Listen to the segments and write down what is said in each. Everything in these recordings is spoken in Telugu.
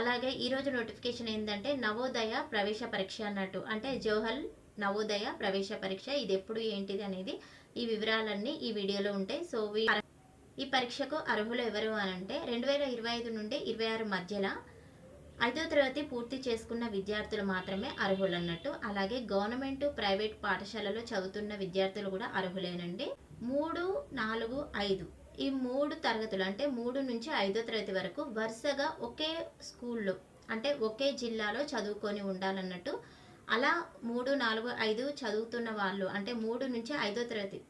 అలాగే ఈరోజు నోటిఫికేషన్ ఏంటంటే నవోదయ ప్రవేశ పరీక్ష అన్నట్టు. అంటే జవహర్ నవోదయ ప్రవేశ పరీక్ష ఇది ఎప్పుడు ఏంటిది అనేది ఈ వివరాలన్నీ ఈ వీడియోలో ఉంటాయి. సో ఈ పరీక్షకు అర్హులు ఎవరు అని అంటే రెండు వేల ఇరవై ఐదు నుండి ఇరవై ఆరు మధ్యలో ఐదో తరగతి పూర్తి చేసుకున్న విద్యార్థులు మాత్రమే అర్హులు అన్నట్టు. అలాగే గవర్నమెంట్ ప్రైవేట్ పాఠశాలలో చదువుతున్న విద్యార్థులు కూడా అర్హులేనండి. మూడు నాలుగు ఐదు. ఈ మూడు తరగతులు అంటే మూడు నుంచి ఐదో తరగతి వరకు వరుసగా ఒకే స్కూల్లో అంటే ఒకే జిల్లాలో చదువుకొని ఉండాలన్నట్టు అలా మూడు నాలుగు ఐదు చదువుతున్న వాళ్ళు అంటే మూడు నుంచి ఐదో తరగతి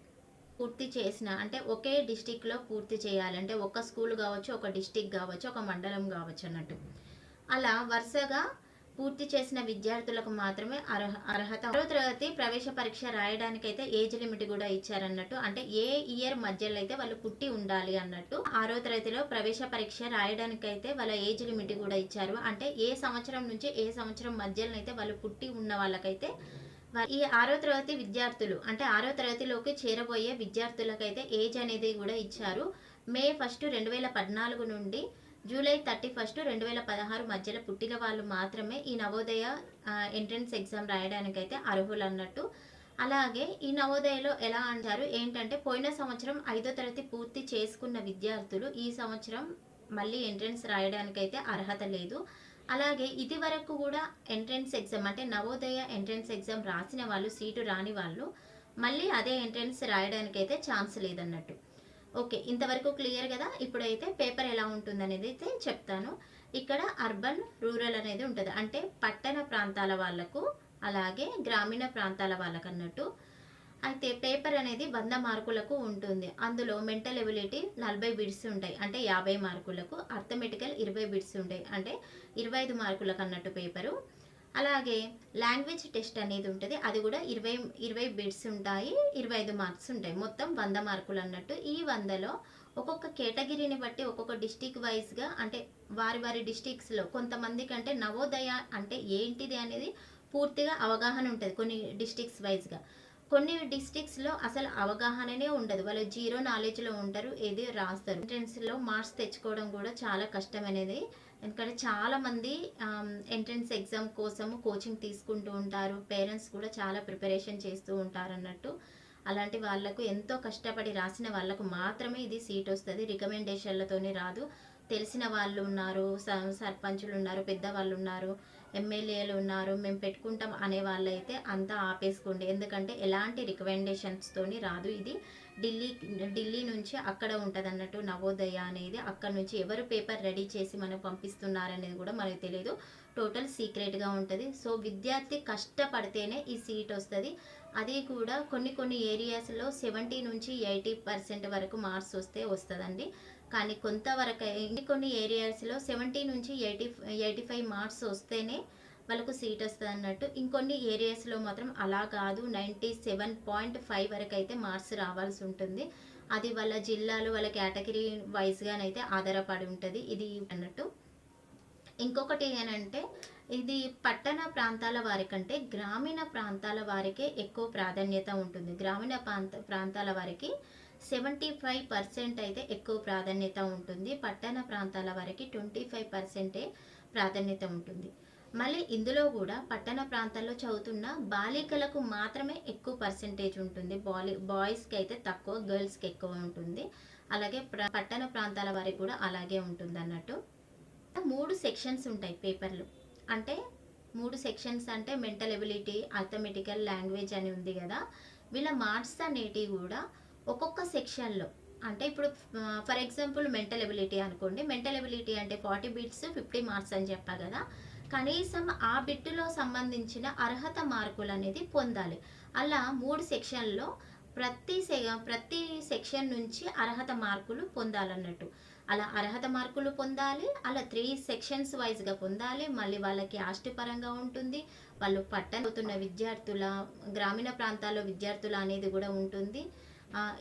పూర్తి చేసిన అంటే ఒకే డిస్టిక్లో పూర్తి చేయాలి అంటే ఒక స్కూల్ కావచ్చు ఒక డిస్టిక్ కావచ్చు ఒక మండలం కావచ్చు అన్నట్టు. అలా వరుసగా పూర్తి చేసిన విద్యార్థులకు మాత్రమే అర్హ అర్హత. ఆరో తరగతి ప్రవేశ పరీక్ష రాయడానికైతే ఏజ్ లిమిట్ కూడా ఇచ్చారన్నట్టు. అంటే ఏ ఇయర్ మధ్యలో అయితే వాళ్ళు పుట్టి ఉండాలి అన్నట్టు. ఆరో తరగతిలో ప్రవేశ పరీక్ష రాయడానికైతే వాళ్ళ ఏజ్ లిమిట్ కూడా ఇచ్చారు. అంటే ఏ సంవత్సరం నుంచి ఏ సంవత్సరం మధ్యలో అయితే వాళ్ళు పుట్టి ఉన్న వాళ్ళకైతే ఈ ఆరో తరగతి విద్యార్థులు అంటే ఆరో తరగతిలోకి చేరబోయే విద్యార్థులకైతే ఏజ్ అనేది కూడా ఇచ్చారు. మే ఫస్ట్ రెండు వేల పద్నాలుగు నుండి జూలై థర్టీ ఫస్ట్ రెండు వేల పదహారు మధ్యలో పుట్టిన వాళ్ళు మాత్రమే ఈ నవోదయ ఎంట్రన్స్ ఎగ్జామ్ రాయడానికైతే అర్హులు అన్నట్టు అలాగే ఈ నవోదయలో ఎలా అంటారు? ఏంటంటే పోయిన సంవత్సరం ఐదో తరగతి పూర్తి చేసుకున్న విద్యార్థులు ఈ సంవత్సరం మళ్ళీ ఎంట్రన్స్ రాయడానికైతే అర్హత లేదు. అలాగే ఇది వరకు కూడా ఎంట్రన్స్ ఎగ్జామ్ అంటే నవోదయ ఎంట్రన్స్ ఎగ్జామ్ రాసిన వాళ్ళు సీటు రాని వాళ్ళు మళ్ళీ అదే ఎంట్రన్స్ రాయడానికైతే ఛాన్స్ లేదన్నట్టు. ఓకే ఇంతవరకు క్లియర్ కదా? ఇప్పుడైతే పేపర్ ఎలా ఉంటుంది అనేది అయితే చెప్తాను. ఇక్కడ అర్బన్ రూరల్ అనేది ఉంటుంది. అంటే పట్టణ ప్రాంతాల వాళ్ళకు అలాగే గ్రామీణ ప్రాంతాల వాళ్ళకు అన్నట్టు అయితే పేపర్ అనేది వంద మార్కులకు ఉంటుంది. అందులో మెంటల్ ఎబిలిటీ నలభై బిడ్స్ ఉంటాయి. అంటే యాభై మార్కులకు అర్థమెటికల్ ఇరవై బిడ్స్ ఉంటాయి. అంటే ఇరవై ఐదు మార్కులకు అన్నట్టు పేపరు. అలాగే లాంగ్వేజ్ టెస్ట్ అనేది ఉంటుంది. అది కూడా ఇరవై ఇరవై బిడ్స్ ఉంటాయి ఇరవై ఐదు మార్క్స్ ఉంటాయి. మొత్తం వంద మార్కులు అన్నట్టు. ఈ వందలో ఒక్కొక్క కేటగిరీని బట్టి ఒక్కొక్క డిస్టిక్ వైజ్గా అంటే వారి వారి డిస్టిక్స్లో కొంతమందికి అంటే నవోదయ అంటే ఏంటిది అనేది పూర్తిగా అవగాహన ఉంటుంది కొన్ని డిస్టిక్స్ వైజ్గా. కొన్ని డిస్టిక్స్లో అసలు అవగాహననే ఉండదు. వాళ్ళు జీరో నాలెడ్జ్లో ఉంటారు ఏది రాస్తారు. ఎంట్రెన్స్లో మార్క్స్ తెచ్చుకోవడం కూడా చాలా కష్టం అనేది ఎందుకంటే చాలామంది ఎంట్రన్స్ ఎగ్జామ్ కోసము కోచింగ్ తీసుకుంటూ ఉంటారు. పేరెంట్స్ కూడా చాలా ప్రిపరేషన్ చేస్తూ ఉంటారు అన్నట్టు అలాంటి వాళ్ళకు ఎంతో కష్టపడి రాసిన వాళ్ళకు మాత్రమే ఇది సీట్ వస్తుంది. రికమెండేషన్లతోనే రాదు. తెలిసిన వాళ్ళు ఉన్నారు స- సర్పంచులు ఉన్నారు పెద్దవాళ్ళు ఉన్నారు ఎమ్మెల్యేలు ఉన్నారు మేము పెట్టుకుంటాం అనే వాళ్ళైతే అంతా ఆపేసుకోండి. ఎందుకంటే ఎలాంటి రికమెండేషన్స్తోని రాదు ఇది. ఢిల్లీ ఢిల్లీ నుంచి అక్కడ ఉంటుంది అన్నట్టు నవోదయ అనేది అక్కడ నుంచి ఎవరు పేపర్ రెడీ చేసి మనకు పంపిస్తున్నారనేది కూడా మనకు తెలియదు టోటల్ సీక్రెట్గా ఉంటుంది. సో విద్యార్థి కష్టపడితేనే ఈ సీట్ వస్తుంది. అది కూడా కొన్ని కొన్ని ఏరియాస్లో సెవెంటీ నుంచి ఎయిటీ పర్సెంట్ వరకు మార్క్స్ వస్తే వస్తుందండి. కానీ కొంతవరకు అయి- కొన్ని ఏరియాస్లో సెవెంటీ నుంచి ఎయిటీ ఎయిటీ ఫైవ్ మార్క్స్ వస్తేనే వాళ్ళకు సీట్ వస్తుంది అన్నట్టు. ఇంకొన్ని ఏరియాస్లో మాత్రం అలా కాదు. నైంటీ సెవెన్ పాయింట్ ఫైవ్ వరకు అయితే మార్క్స్ రావాల్సి ఉంటుంది. అది వాళ్ళ జిల్లాలు వాళ్ళ కేటగిరీ వైజ్గానైతే ఆధారపడి ఉంటుంది. ఇది అన్నట్టు. ఇంకొకటి ఏంటంటే ఇది పట్టణ ప్రాంతాల వారికంటే గ్రామీణ ప్రాంతాల వారికే ఎక్కువ ప్రాధాన్యత ఉంటుంది. గ్రామీణ ప్రాంత ప్రాంతాల వారికి సెవెంటీ ఫైవ్ పర్సెంట్ అయితే ఎక్కువ ప్రాధాన్యత ఉంటుంది. పట్టణ ప్రాంతాల వారికి ట్వంటీ ఫైవ్ పర్సెంటే ప్రాధాన్యత ఉంటుంది. మళ్ళీ ఇందులో కూడా పట్టణ ప్రాంతాల్లో చదువుతున్న బాలికలకు మాత్రమే ఎక్కువ పర్సెంటేజ్ ఉంటుంది. బాలి బాయ్స్కి అయితే తక్కువ గర్ల్స్కి ఎక్కువ ఉంటుంది. అలాగే పట్టణ ప్రాంతాల వారికి కూడా అలాగే ఉంటుంది అన్నట్టు. మూడు సెక్షన్స్ ఉంటాయి పేపర్లు. అంటే మూడు సెక్షన్స్ అంటే మెంటల్ ఎబిలిటీ అథమెటికల్ లాంగ్వేజ్ అని ఉంది కదా. వీళ్ళ మార్క్స్ అనేటివి కూడా ఒక్కొక్క సెక్షన్లో అంటే ఇప్పుడు ఫర్ ఎగ్జాంపుల్ మెంటల్ ఎబిలిటీ అనుకోండి. మెంటల్ ఎబిలిటీ అంటే ఫార్టీ బిట్స్ ఫిఫ్టీ మార్క్స్ అని చెప్పా కదా. కనీసం ఆ బిట్టులో సంబంధించిన అర్హత మార్కులు అనేది పొందాలి. అలా మూడు సెక్షన్లో ప్రతి సె ప్రతి సెక్షన్ నుంచి అర్హత మార్కులు పొందాలన్నట్టు. అలా అర్హత మార్కులు పొందాలి అలా త్రీ సెక్షన్స్ వైజ్గా పొందాలి. మళ్ళీ వాళ్ళకి ఆస్తిపరంగా ఉంటుంది వాళ్ళు పట్టణ విద్యార్థుల గ్రామీణ ప్రాంతాల్లో విద్యార్థుల అనేది కూడా ఉంటుంది.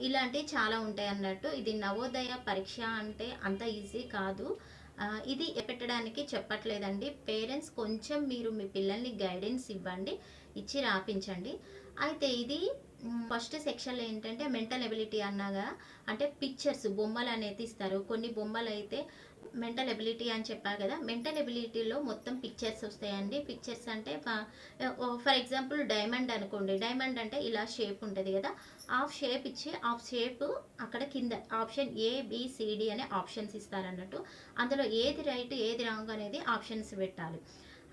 ఇలాంటివి చాలా ఉంటాయి అన్నట్టు ఇది నవోదయ పరీక్ష అంటే అంత ఈజీ కాదు. ఇది పెట్టడానికి చెప్పట్లేదండి. పేరెంట్స్ కొంచెం మీరు మీ పిల్లల్ని గైడెన్స్ ఇవ్వండి ఇచ్చి రాపించండి. అయితే ఇది ఫస్ట్ సెక్షన్లో ఏంటంటే మెంటల్ ఎబిలిటీ అన్నాగా. అంటే పిక్చర్స్ బొమ్మలు అనేది ఇస్తారు. కొన్ని బొమ్మలు అయితే మెంటల్ ఎబిలిటీ అని చెప్పా కదా. మెంటల్ ఎబిలిటీలో మొత్తం పిక్చర్స్ వస్తాయండి. పిక్చర్స్ అంటే ఫర్ ఎగ్జాంపుల్ డైమండ్ అనుకోండి. డైమండ్ అంటే ఇలా షేప్ ఉంటుంది కదా. ఆఫ్ షేప్ ఇచ్చి ఆఫ్ షేప్ అక్కడ కింద option A B C D అనే ఆప్షన్స్ ఇస్తారన్నట్టు. అందులో ఏది రైట్ ఏది రాంగ్ అనేది ఆప్షన్స్ పెట్టాలి.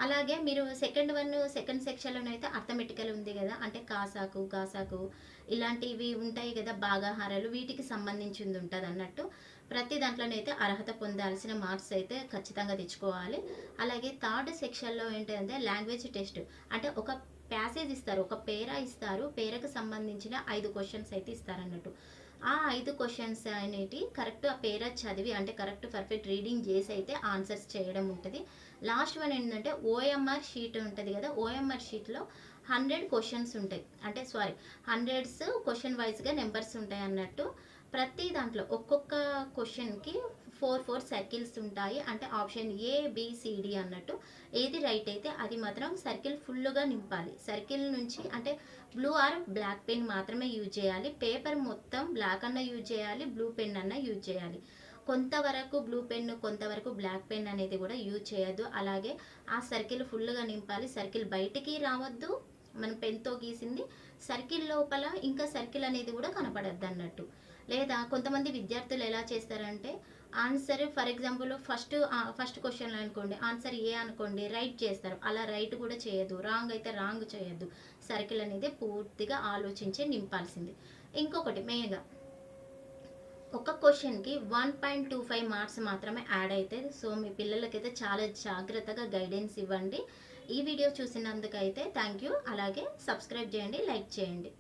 అలాగే మీరు సెకండ్ వన్ సెకండ్ సెక్షన్లో అయితే అర్థమెటికల్ ఉంది కదా అంటే కాసాకు కాసాకు ఇలాంటివి ఉంటాయి కదా భాగాహారాలు వీటికి సంబంధించింది ఉంటుంది అన్నట్టు. ప్రతి దాంట్లోనైతే అర్హత పొందాల్సిన మార్క్స్ అయితే ఖచ్చితంగా తెచ్చుకోవాలి. అలాగే థర్డ్ సెక్షన్లో ఏంటంటే లాంగ్వేజ్ టెస్ట్ అంటే ఒక ప్యాసేజ్ ఇస్తారు ఒక పేరా ఇస్తారు. పేరకు సంబంధించిన ఐదు క్వశ్చన్స్ అయితే ఇస్తారన్నట్టు. ఆ ఐదు క్వశ్చన్స్ అనేటి కరెక్ట్ ఆ పేరా చదివి అంటే కరెక్ట్ పర్ఫెక్ట్ రీడింగ్ చేసి అయితే ఆన్సర్స్ చేయడం ఉంటుంది. లాస్ట్ వన్ ఏంటంటే ఓఎంఆర్ షీట్ ఉంటుంది కదా ఓఎంఆర్ షీట్లో హండ్రెడ్ క్వశ్చన్స్ ఉంటాయి. అంటే సారీ హండ్రెడ్స్ క్వశ్చన్ వైజ్గా నెంబర్స్ ఉంటాయి అన్నట్టు. ప్రతి దాంట్లో ఒక్కొక్క క్వశ్చన్కి ఫోర్ ఫోర్ సర్కిల్స్ ఉంటాయి. అంటే ఆప్షన్ ఏ బిసిడి అన్నట్టు. ఏది రైట్ అయితే అది మాత్రం సర్కిల్ ఫుల్గా నింపాలి. సర్కిల్ నుంచి అంటే బ్లూ ఆర్ బ్లాక్ పెన్ మాత్రమే యూజ్ చేయాలి. పేపర్ మొత్తం బ్లాక్ అన్న యూజ్ చేయాలి. బ్లూ పెన్ అన్న యూజ్ చేయాలి. కొంతవరకు బ్లూ పెన్ కొంతవరకు బ్లాక్ పెన్ అనేది కూడా యూజ్ చేయొద్దు. అలాగే ఆ సర్కిల్ ఫుల్గా నింపాలి. సర్కిల్ బయటికి రావద్దు. మనం పెన్తో గీసింది. సర్కిల్ లోపల ఇంకా సర్కిల్ అనేది కూడా కనపడద్దు అన్నట్టు లేదా కొంతమంది విద్యార్థులు ఎలా చేస్తారంటే answer for example first first question అనుకోండి ఆన్సర్ ఏ అనుకోండి రైట్ చేస్తారు. అలా రైట్ కూడా చేయదు రాంగ్ అయితే రాంగ్ చేయొద్దు. సర్కిల్ అనేది పూర్తిగా ఆలోచించి నింపాల్సింది. ఇంకొకటి మెయిన్గా ఒక క్వశ్చన్కి one point two five marks మాత్రమే యాడ్ అవుతాయి సో మీ పిల్లలకైతే చాలా జాగ్రత్తగా గైడెన్స్ ఇవ్వండి. ఈ వీడియో చూసినందుకైతే థ్యాంక్ యూ. అలాగే సబ్స్క్రైబ్ చేయండి లైక్ చేయండి.